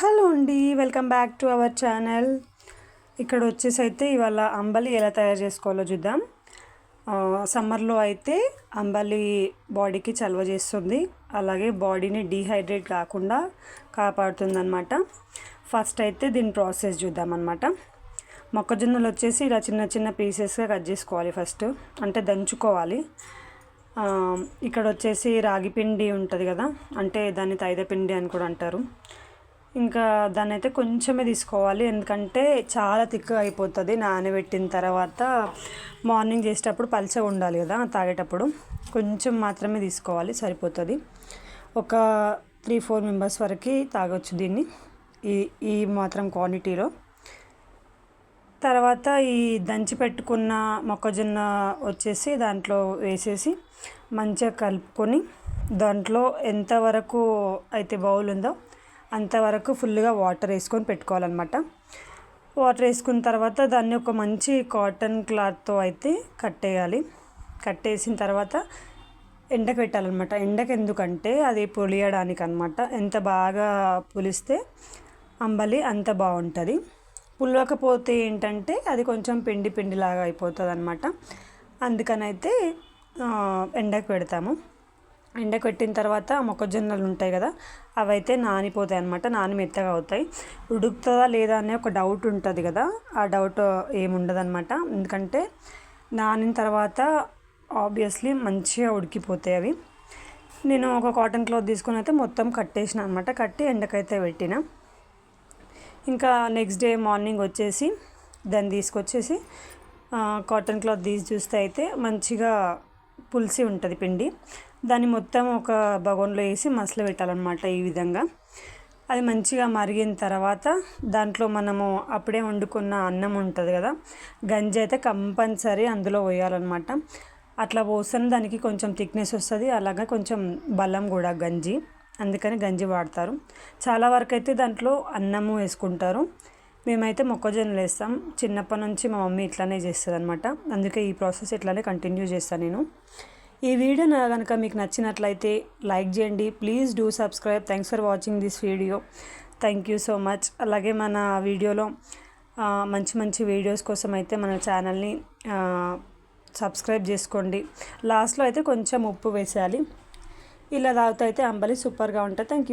Hello అండి welcome back to our channel. ఇక్కడ వచ్చేసి అయితే ఇవాళ అంబలి ఎలా తయారు చేసుకోవాలో చూద్దాం. సమ్మర్లో అయితే అంబలి బాడీకి చలవ చేస్తుంది. అలాగే బాడీని డీహైడ్రేట్ కాకుండా కాపాడుతుంది అనమాట ఫస్ట్ అయితే దీని ప్రాసెస్ చూద్దాం అనమాట మొక్కజొన్నలు వచ్చేసి ఇలా చిన్న చిన్న పీసెస్గా కట్ చేసుకోవాలి ఫస్ట్ అంటే దంచుకోవాలి. ఇక్కడ వచ్చేసి రాగి పిండి ఉంటుంది కదా అంటే దాన్ని తైద పిండి అని కూడా అంటారు. ఇంకా దాన్ని అయితే కొంచెమే తీసుకోవాలి. ఎందుకంటే చాలా తిక్కుగా అయిపోతుంది నానబెట్టిన తర్వాత. మార్నింగ్ చేసేటప్పుడు పలచగా ఉండాలి కదా తాగేటప్పుడు. కొంచెం మాత్రమే తీసుకోవాలి సరిపోతుంది. ఒక త్రీ ఫోర్ మెంబర్స్ వరకు తాగొచ్చు దీన్ని ఈ ఈ మాత్రం క్వాంటిటీలో. తర్వాత ఈ దంచి పెట్టుకున్న మొక్కజొన్న వచ్చేసి దాంట్లో వేసేసి మంచిగా కలుపుకొని దాంట్లో ఎంతవరకు అయితే బౌల్ ఉందో అంతవరకు ఫుల్గా వాటర్ వేసుకొని పెట్టుకోవాలన్నమాట. వాటర్ వేసుకున్న తర్వాత దాన్ని ఒక మంచి కాటన్ క్లాత్తో అయితే కట్టేయాలి. కట్టేసిన తర్వాత ఎండకు పెట్టాలన్నమాట. ఎండకు ఎందుకంటే అది పులియడానికి అనమాట ఎంత బాగా పులిస్తే అంబలి అంత బాగుంటుంది. పులవకపోతే ఏంటంటే అది కొంచెం పిండి పిండిలాగా అయిపోతుంది అనమాట అందుకనైతే ఎండకు పెడతాము. ఎండకొట్టిన తర్వాత మొక్కజొన్నలు ఉంటాయి కదా అవైతే నానిపోతాయి అనమాట నాని మెత్తగా అవుతాయి. ఉడుకుతుందా లేదా అనే ఒక డౌట్ ఉంటుంది కదా ఆ డౌట్ ఏముండదు అనమాట ఎందుకంటే నానిన తర్వాత ఆబ్వియస్లీ మంచిగా ఉడికిపోతాయి అవి. నేను ఒక కాటన్ క్లాత్ తీసుకొని అయితే మొత్తం కట్టేసిన అనమాట కట్టి ఎండకైతే పెట్టిన. ఇంకా నెక్స్ట్ డే మార్నింగ్ వచ్చేసి దాన్ని తీసుకొచ్చేసి కాటన్ క్లాత్ తీసి చూస్తే అయితే మంచిగా పులిసి ఉంటుంది పిండి. దాన్ని మొత్తం ఒక బగోన్లో వేసి మసలు పెట్టాలన్నమాట ఈ విధంగా. అది మంచిగా మరిగిన తర్వాత దాంట్లో మనము అప్పుడే వండుకున్న అన్నం ఉంటుంది కదా గంజి అయితే కంపల్సరీ అందులో వేయాలన్నమాట అట్లా పోసిన దానికి కొంచెం థిక్నెస్ వస్తుంది అలాగే కొంచెం బలం కూడా గంజి. అందుకని గంజి వాడతారు. చాలా వరకు అయితే దాంట్లో అన్నము వేసుకుంటారు. మేమైతే మొక్కజొన్నలు వేస్తాం. చిన్నప్పటి నుంచి మా మమ్మీ ఇట్లానే చేస్తుంది అనమాట అందుకే ఈ ప్రాసెస్ ఇట్లానే కంటిన్యూ చేస్తాను నేను. ఈ వీడియో నా కనుక మీకు నచ్చినట్లయితే లైక్ చేయండి. Please do subscribe thanks for watching this video thank you so much అలాగే మన వీడియోలో మంచి మంచి వీడియోస్ కోసం అయితే మన ఛానల్ని సబ్స్క్రైబ్ చేసుకోండి. లాస్ట్లో అయితే కొంచెం ఉప్పు వేసేయాలి. ఇలా తాగుతూ అయితే అంబలి సూపర్గా ఉంటుంది. Thank you